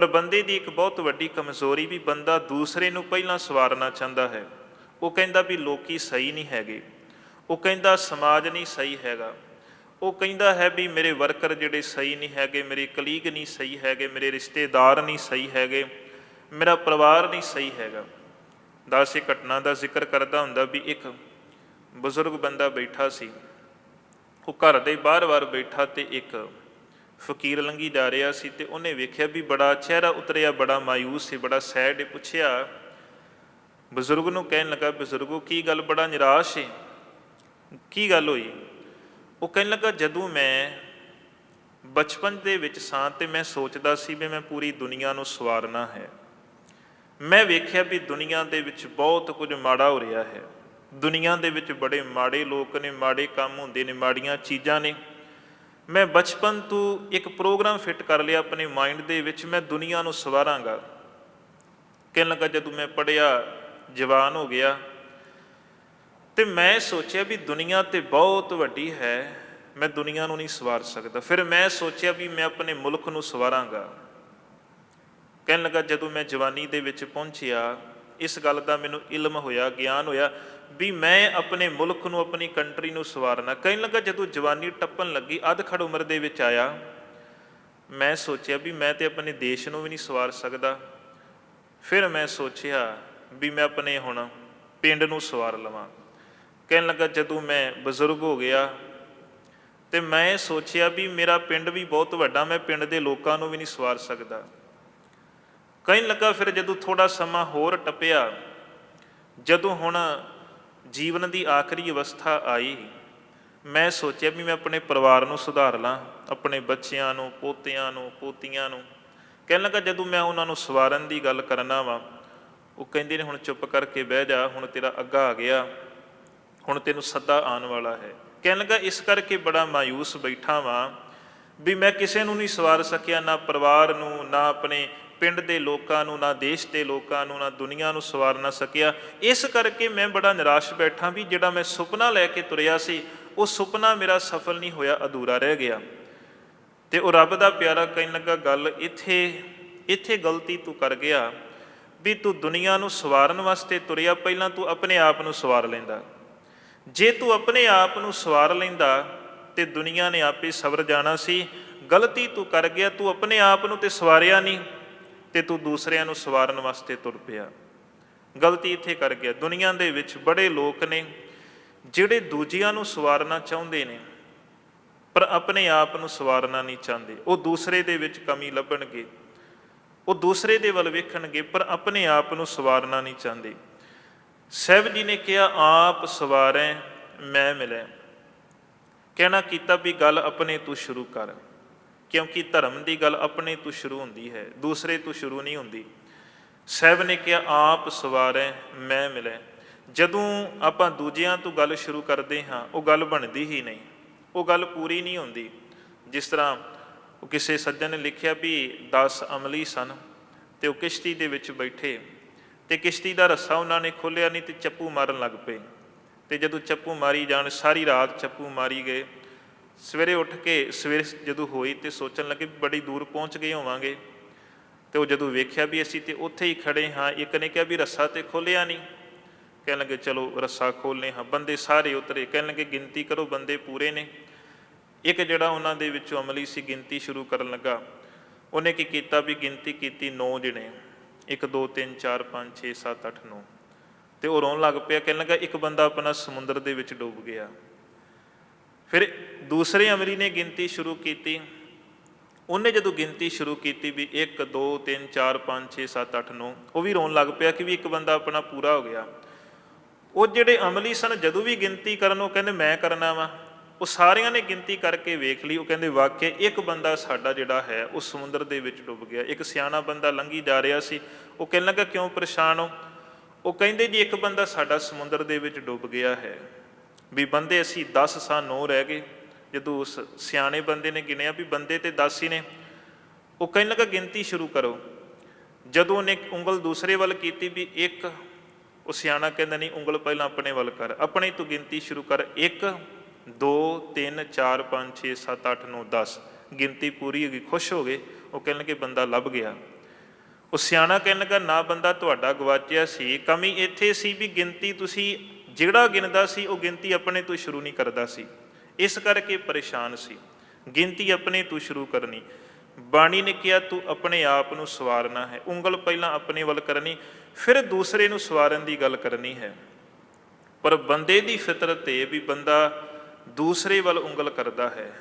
ਪ੍ਰਬੰਧੇ ਦੀ ਇੱਕ ਬਹੁਤ ਵੱਡੀ ਕਮਜ਼ੋਰੀ ਵੀ ਬੰਦਾ ਦੂਸਰੇ ਨੂੰ ਪਹਿਲਾਂ ਸਵਾਰਨਾ ਚਾਹੁੰਦਾ ਹੈ। ਉਹ ਕਹਿੰਦਾ ਵੀ ਲੋਕੀ ਸਹੀ ਨਹੀਂ ਹੈਗੇ। ਉਹ ਕਹਿੰਦਾ ਸਮਾਜ ਨਹੀਂ ਸਹੀ ਹੈਗਾ। ਉਹ ਕਹਿੰਦਾ ਹੈ ਵੀ ਮੇਰੇ ਵਰਕਰ ਜਿਹੜੇ ਸਹੀ ਨਹੀਂ ਹੈਗੇ, ਮੇਰੇ ਕਲੀਗ ਨਹੀਂ ਸਹੀ ਹੈਗੇ, ਮੇਰੇ ਰਿਸ਼ਤੇਦਾਰ ਨਹੀਂ ਸਹੀ ਹੈਗੇ, ਮੇਰਾ ਪਰਿਵਾਰ ਨਹੀਂ ਸਹੀ ਹੈਗਾ। ਦਸ ਇੱਕ ਘਟਨਾ ਦਾ ਜ਼ਿਕਰ ਕਰਦਾ ਹੁੰਦਾ ਵੀ ਇੱਕ ਬਜ਼ੁਰਗ ਬੰਦਾ ਬੈਠਾ ਸੀ। ਉਹ ਘਰ ਦੇ ਬਾਹਰ-ਬਾਹਰ ਬੈਠਾ ਤੇ ਇੱਕ ਫਕੀਰ ਲੰਗੀ ਜਾ ਰਿਹਾ ਸੀ ਤੇ ਉਹਨੇ ਵੇਖਿਆ ਵੀ ਬੜਾ ਚਿਹਰਾ ਉਤਰਿਆ, ਬੜਾ ਮਾਯੂਸ ਸੀ, ਬੜਾ ਸੈਡ ਪੁੱਛਿਆ, ਬਜ਼ੁਰਗ ਨੂੰ ਕਹਿਣ ਲੱਗਾ, ਬਜ਼ੁਰਗੋ, ਕੀ ਗੱਲ? ਬੜਾ ਨਿਰਾਸ਼ ਹੈ ਕੀ ਗੱਲ ਹੋਈ? ਉਹ ਕਹਿਣ ਲੱਗਾ, ਜਦੋਂ ਮੈਂ ਬਚਪਨ ਦੇ ਵਿੱਚ ਸਾਂ ਤੇ ਮੈਂ ਸੋਚਦਾ ਸੀ ਵੀ ਮੈਂ ਪੂਰੀ ਦੁਨੀਆ ਨੂੰ ਸਵਾਰਨਾ ਹੈ, ਮੈਂ ਵੇਖਿਆ ਵੀ ਦੁਨੀਆ ਦੇ ਵਿੱਚ ਬਹੁਤ ਕੁਝ ਮਾੜਾ ਹੋ ਰਿਹਾ ਹੈ। ਦੁਨੀਆ ਦੇ ਵਿੱਚ ਬੜੇ ਮਾੜੇ ਲੋਕ ਨੇ, ਮਾੜੇ ਕੰਮ ਹੁੰਦੇ ਨੇ, ਮਾੜੀਆਂ ਚੀਜ਼ਾਂ ਨੇ। ਮੈਂ ਬਚਪਨ ਤੋਂ ਇੱਕ ਪ੍ਰੋਗਰਾਮ ਫਿੱਟ ਕਰ ਲਿਆ ਆਪਣੇ ਮਾਈਂਡ ਦੇ ਵਿੱਚ, ਮੈਂ ਦੁਨੀਆ ਨੂੰ ਸਵਾਰਾਂਗਾ। ਕਹਿਣ ਲੱਗਾ ਜਦੋਂ ਮੈਂ ਪੜਿਆ ਜਵਾਨ ਹੋ ਗਿਆ, ਤੇ ਮੈਂ ਸੋਚਿਆ ਵੀ ਦੁਨੀਆ ਤੇ ਬਹੁਤ ਵੱਡੀ ਹੈ, ਮੈਂ ਦੁਨੀਆ ਨੂੰ ਨਹੀਂ ਸਵਾਰ ਸਕਦਾ। ਫਿਰ ਮੈਂ ਸੋਚਿਆ ਵੀ ਮੈਂ ਆਪਣੇ ਮੁਲਕ ਨੂੰ ਸਵਾਰਾਂਗਾ। ਕਹਿਣ ਲੱਗਾ ਜਦੋਂ ਮੈਂ ਜਵਾਨੀ ਦੇ ਵਿੱਚ ਪਹੁੰਚਿਆ, ਇਸ ਗੱਲ ਦਾ ਮੈਨੂੰ ਇਲਮ ਹੋਇਆ, ਗਿਆਨ ਹੋਇਆ ਵੀ ਮੈਂ ਆਪਣੇ ਮੁਲਕ ਨੂੰ, ਆਪਣੀ ਕੰਟਰੀ ਨੂੰ ਸਵਾਰਨਾ ਕਹਿਣ ਲੱਗਾ ਜਦੋਂ ਜਵਾਨੀ ਟੱਪਣ ਲੱਗੀ, ਅੱਧ ਖੜ ਉਮਰ ਦੇ ਵਿੱਚ ਆਇਆ। ਮੈਂ ਸੋਚਿਆ ਵੀ ਮੈਂ ਤੇ ਆਪਣੇ ਦੇਸ਼ ਨੂੰ ਵੀ ਨਹੀਂ ਸਵਾਰ ਸਕਦਾ। ਫਿਰ ਮੈਂ ਸੋਚਿਆ ਵੀ ਮੈਂ ਆਪਣੇ ਹੁਣ ਪਿੰਡ ਨੂੰ ਸਵਾਰ ਲਵਾਂ। ਕਹਿਣ ਲੱਗਾ ਜਦੋਂ ਮੈਂ ਬਜ਼ੁਰਗ ਹੋ ਗਿਆ ਤੇ ਮੈਂ ਸੋਚਿਆ ਵੀ ਮੇਰਾ ਪਿੰਡ ਵੀ ਬਹੁਤ ਵੱਡਾ, ਮੈਂ ਪਿੰਡ ਦੇ ਲੋਕਾਂ ਨੂੰ ਵੀ ਨਹੀਂ ਸਵਾਰ ਸਕਦਾ। ਕਹਿਣ ਲੱਗਾ ਫਿਰ ਜਦੋਂ ਥੋੜਾ ਸਮਾਂ ਹੋਰ ਟੱਪਿਆ, ਜਦੋਂ ਹੁਣ ਜੀਵਨ ਦੀ ਆਖਰੀ ਅਵਸਥਾ ਆਈ ਮੈਂ ਸੋਚਿਆ ਵੀ ਮੈਂ ਆਪਣੇ ਪਰਿਵਾਰ ਨੂੰ ਸੁਧਾਰ ਲਾਂ, ਆਪਣੇ ਬੱਚਿਆਂ ਨੂੰ, ਪੋਤਿਆਂ ਨੂੰ, ਪੋਤੀਆਂ ਨੂੰ। ਕਹਿਣ ਲੱਗਾ, ਜਦੋਂ ਮੈਂ ਉਹਨਾਂ ਨੂੰ ਸਵਾਰਨ ਦੀ ਗੱਲ ਕਰਨਾ ਵਾ, ਉਹ ਕਹਿੰਦੇ ਨੇ, ਹੁਣ ਚੁੱਪ ਕਰਕੇ ਬਹਿ ਜਾ, ਹੁਣ ਤੇਰਾ ਅੱਗਾ ਆ ਗਿਆ, ਹੁਣ ਤੈਨੂੰ ਸੱਦਾ ਆਉਣ ਵਾਲਾ ਹੈ ਕਹਿਣ ਲੱਗਾ, ਇਸ ਕਰਕੇ ਬੜਾ ਮਾਯੂਸ ਬੈਠਾ ਵਾਂ ਵੀ ਮੈਂ ਕਿਸੇ ਨੂੰ ਨਹੀਂ ਸਵਾਰ ਸਕਿਆ, ਨਾ ਪਰਿਵਾਰ ਨੂੰ, ਨਾ ਆਪਣੇ ਪਿੰਡ ਦੇ ਲੋਕਾਂ ਨੂੰ, ਨਾ ਦੇਸ਼ ਦੇ ਲੋਕਾਂ ਨੂੰ, ਨਾ ਦੁਨੀਆ ਨੂੰ ਸਵਾਰ ਨਾ ਸਕਿਆ। ਇਸ ਕਰਕੇ ਮੈਂ ਬੜਾ ਨਿਰਾਸ਼ ਬੈਠਾ ਵੀ ਜਿਹੜਾ ਮੈਂ ਸੁਪਨਾ ਲੈ ਕੇ ਤੁਰਿਆ ਸੀ, ਉਹ ਸੁਪਨਾ ਮੇਰਾ ਸਫਲ ਨਹੀਂ ਹੋਇਆ, ਅਧੂਰਾ ਰਹਿ ਗਿਆ। ਤੇ ਉਹ ਰੱਬ ਦਾ ਪਿਆਰਾ ਕਹਿਣ ਲੱਗਾ, ਗੱਲ ਇੱਥੇ ਇੱਥੇ ਗਲਤੀ ਤੂੰ ਕਰ ਗਿਆ ਵੀ ਤੂੰ ਦੁਨੀਆ ਨੂੰ ਸਵਾਰਨ ਵਾਸਤੇ ਤੁਰਿਆ, ਪਹਿਲਾਂ ਤੂੰ ਆਪਣੇ ਆਪ ਨੂੰ ਸਵਾਰ ਲੈਂਦਾ। ਜੇ ਤੂੰ ਆਪਣੇ ਆਪ ਨੂੰ ਸਵਾਰ ਲੈਂਦਾ, ਤੇ ਦੁਨੀਆ ਨੇ ਆਪੇ ਸਵਰ ਜਾਣਾ ਸੀ। ਗਲਤੀ ਤੂੰ ਕਰ ਗਿਆ, ਤੂੰ ਆਪਣੇ ਆਪ ਨੂੰ ਤੇ ਸਵਾਰਿਆ ਨਹੀਂ। ਤੇ ਤੂੰ ਦੂਸਰਿਆਂ ਨੂੰ ਸਵਾਰਨ ਵਾਸਤੇ ਤੁਰ ਪਿਆ। ਗਲਤੀ ਇੱਥੇ ਕਰ ਗਿਆ। ਦੁਨੀਆ ਦੇ ਵਿੱਚ ਬੜੇ ਲੋਕ ਨੇ ਜਿਹੜੇ ਦੂਜਿਆਂ ਨੂੰ ਸਵਾਰਨਾ ਚਾਹੁੰਦੇ ਨੇ, ਪਰ ਆਪਣੇ ਆਪ ਨੂੰ ਸਵਾਰਨਾ ਨਹੀਂ ਚਾਹੁੰਦੇ। ਉਹ ਦੂਸਰੇ ਦੇ ਵਿੱਚ ਕਮੀ ਲੱਭਣਗੇ। ਉਹ ਦੂਸਰੇ ਦੇ ਵੱਲ ਵੇਖਣਗੇ, ਪਰ ਆਪਣੇ ਆਪ ਨੂੰ ਸਵਾਰਨਾ ਨਹੀਂ ਚਾਹੁੰਦੇ। ਸਹਿਬ ਜੀ ਨੇ ਕਿਹਾ, ਆਪ ਸਵਾਰੈ, ਮੈਂ ਮਿਲੈ। ਕਹਿਣਾ ਕੀਤਾ ਵੀ, ਗੱਲ ਆਪਣੇ ਤੂੰ ਸ਼ੁਰੂ ਕਰ। ਕਿਉਂਕਿ ਧਰਮ ਦੀ ਗੱਲ ਆਪਣੇ ਤੋਂ ਸ਼ੁਰੂ ਹੁੰਦੀ ਹੈ, ਦੂਸਰੇ ਤੋਂ ਸ਼ੁਰੂ ਨਹੀਂ ਹੁੰਦੀ। ਸਹਿਬ ਨੇ ਕਿਹਾ, ਆਪ ਸਵਾਰੈ, ਮੈਂ ਮਿਲੈ। ਜਦੋਂ ਆਪਾਂ ਦੂਜਿਆਂ ਤੋਂ ਗੱਲ ਸ਼ੁਰੂ ਕਰਦੇ ਹਾਂ, ਉਹ ਗੱਲ ਬਣਦੀ ਹੀ ਨਹੀਂ। ਉਹ ਗੱਲ ਪੂਰੀ ਨਹੀਂ ਹੁੰਦੀ। ਜਿਸ ਤਰ੍ਹਾਂ ਉਹ ਕਿਸੇ ਸੱਜਣ ਨੇ ਲਿਖਿਆ ਵੀ 10 ਅਮਲੀ ਸਨ ਤੇ ਉਹ ਕਿਸ਼ਤੀ ਦੇ ਵਿੱਚ ਬੈਠੇ ਤੇ ਕਿਸ਼ਤੀ ਦਾ ਰੱਸਾ ਉਹਨਾਂ ਨੇ ਖੋਲਿਆ ਨਹੀਂ ਤੇ ਚੱਪੂ ਮਾਰਨ ਲੱਗ ਪਏ। ਤੇ ਜਦੋਂ ਚੱਪੂ ਮਾਰੀ ਜਾਣ, ਸਾਰੀ ਰਾਤ ਚੱਪੂ ਮਾਰੀ ਗਏ। ਸਵੇਰੇ ਉੱਠ ਕੇ ਸਵੇਰ ਜਦੋਂ ਹੋਈ ਤੇ ਸੋਚਣ ਲੱਗੇ ਬੜੀ ਦੂਰ ਪਹੁੰਚ ਗਏ ਹੋਵਾਂਗੇ। ਤੇ ਉਹ ਜਦੋਂ ਵੇਖਿਆ ਵੀ ਅਸੀਂ ਤੇ ਉੱਥੇ ਹੀ ਖੜੇ ਹਾਂ, ਇੱਕ ਨੇ ਕਿਹਾ ਵੀ ਰੱਸਾ ਤੇ ਖੋਲਿਆ ਨਹੀਂ। ਕਹਿਣ ਲੱਗੇ, ਚਲੋ ਰੱਸਾ ਖੋਲਨੇ ਹਾਂ, ਬੰਦੇ ਸਾਰੇ ਉਤਰੇ। ਕਹਿਣ ਲੱਗੇ, ਗਿਣਤੀ ਕਰੋ, ਬੰਦੇ ਪੂਰੇ ਨੇ। ਇੱਕ ਜਿਹੜਾ ਉਹਨਾਂ ਦੇ ਵਿੱਚੋਂ ਅਮਲੀ ਸੀ, ਗਿਣਤੀ ਸ਼ੁਰੂ ਕਰਨ ਲੱਗਾ। ਉਹਨੇ ਕੀ ਕੀਤਾ ਵੀ ਗਿਣਤੀ ਕੀਤੀ 9 ਜਣੇ। 1 2 3 4 5 6 7 8 9 ਤੇ ਉਹ ਰੋਣ ਲੱਗ ਪਿਆ। ਕਹਿਣ ਲੱਗਾ, ਇੱਕ ਬੰਦਾ ਆਪਣਾ ਸਮੁੰਦਰ ਦੇ ਵਿੱਚ ਡੁੱਬ ਗਿਆ। ਫਿਰ ਦੂਸਰੇ ਅਮਰੀ ਨੇ ਗਿਣਤੀ ਸ਼ੁਰੂ ਕੀਤੀ। ਉਹਨੇ ਜਦੋਂ ਗਿਣਤੀ ਸ਼ੁਰੂ ਕੀਤੀ ਵੀ 1 2 3 4 5 6 7 8 9 ਉਹ ਵੀ ਰੋਣ ਲੱਗ ਪਿਆ ਕਿ ਵੀ ਇੱਕ ਬੰਦਾ ਆਪਣਾ ਪੂਰਾ ਹੋ ਗਿਆ। ਉਹ ਜਿਹੜੇ ਅਮਲੀ ਸਨ, ਜਦੋਂ ਵੀ ਗਿਣਤੀ ਕਰਨ, ਉਹ ਕਹਿੰਦੇ, ਮੈਂ ਕਰਨਾ ਵਾ। ਉਹ ਸਾਰਿਆਂ ਨੇ ਗਿਣਤੀ ਕਰਕੇ ਵੇਖ ਲਈ। ਉਹ ਕਹਿੰਦੇ, ਵਾਕਿਆ ਇੱਕ ਬੰਦਾ ਸਾਡਾ ਜਿਹੜਾ ਹੈ, ਉਹ ਸਮੁੰਦਰ ਦੇ ਵਿੱਚ ਡੁੱਬ ਗਿਆ। ਇੱਕ ਸਿਆਣਾ ਬੰਦਾ ਲੰਘੀ ਜਾ ਰਿਹਾ ਸੀ। ਉਹ ਕਹਿਣ ਲੱਗਾ, ਕਿਉਂ ਪਰੇਸ਼ਾਨ ਹੋ? ਉਹ ਕਹਿੰਦੇ ਜੀ, ਇੱਕ ਬੰਦਾ ਸਾਡਾ ਸਮੁੰਦਰ ਦੇ ਵਿੱਚ ਡੁੱਬ ਗਿਆ ਹੈ। ਵੀ ਬੰਦੇ ਅਸੀਂ 10 ਸਾਂ 9 ਰਹਿ ਗਏ, ਜਦੋਂ ਉਸ ਸਿਆਣੇ ਬੰਦੇ ਨੇ ਗਿਣਿਆ ਵੀ ਬੰਦੇ ਤੇ 10 ਹੀ ਨੇ, ਉਹ ਕਹਿਣ ਲੱਗਾ, ਗਿਣਤੀ ਸ਼ੁਰੂ ਕਰੋ। ਜਦੋਂ ਉਹਨੇ ਉਂਗਲ ਦੂਸਰੇ ਵੱਲ ਕੀਤੀ ਵੀ ਇੱਕ, ਉਹ ਸਿਆਣਾ ਕਹਿੰਦਾ, ਨਹੀਂ, ਉਂਗਲ ਪਹਿਲਾਂ ਆਪਣੇ ਵੱਲ ਕਰ, ਆਪਣੇ ਤੋਂ ਗਿਣਤੀ ਸ਼ੁਰੂ ਕਰ 1 2 3 4 5 6 7 8 9 10 ਗਿਣਤੀ ਪੂਰੀ ਹੋ ਗਈ, ਖੁਸ਼ ਹੋ ਗਏ, ਉਹ ਕਹਿਣ ਲੱਗੇ, ਬੰਦਾ ਲੱਭ ਗਿਆ। ਉਹ ਸਿਆਣਾ ਕਹਿਣ ਲੱਗਾ, ਨਾ, ਬੰਦਾ ਤੁਹਾਡਾ ਗਵਾਚਿਆ ਸੀ, ਕਮੀ ਇੱਥੇ ਸੀ ਵੀ ਗਿਣਤੀ ਤੁਸੀਂ ਜਿਹੜਾ ਗਿਣਦਾ ਸੀ, ਉਹ ਗਿਣਤੀ ਆਪਣੇ ਤੋਂ ਸ਼ੁਰੂ ਨਹੀਂ ਕਰਦਾ ਸੀ। ਇਸ ਕਰਕੇ ਪਰੇਸ਼ਾਨ ਸੀ। ਗਿਣਤੀ ਆਪਣੇ ਤੋਂ ਸ਼ੁਰੂ ਕਰਨੀ। ਬਾਣੀ ਨੇ ਕਿਹਾ, ਤੂੰ ਆਪਣੇ ਆਪ ਨੂੰ ਸਵਾਰਨਾ ਹੈ। ਉਂਗਲ ਪਹਿਲਾਂ ਆਪਣੇ ਵੱਲ ਕਰਨੀ, ਫਿਰ ਦੂਸਰੇ ਨੂੰ ਸਵਾਰਨ ਦੀ ਗੱਲ ਕਰਨੀ ਹੈ। ਪਰ ਬੰਦੇ ਦੀ ਫਿਤਰਤ ਇਹ ਵੀ ਬੰਦਾ ਦੂਸਰੇ ਵੱਲ ਉਂਗਲ ਕਰਦਾ ਹੈ।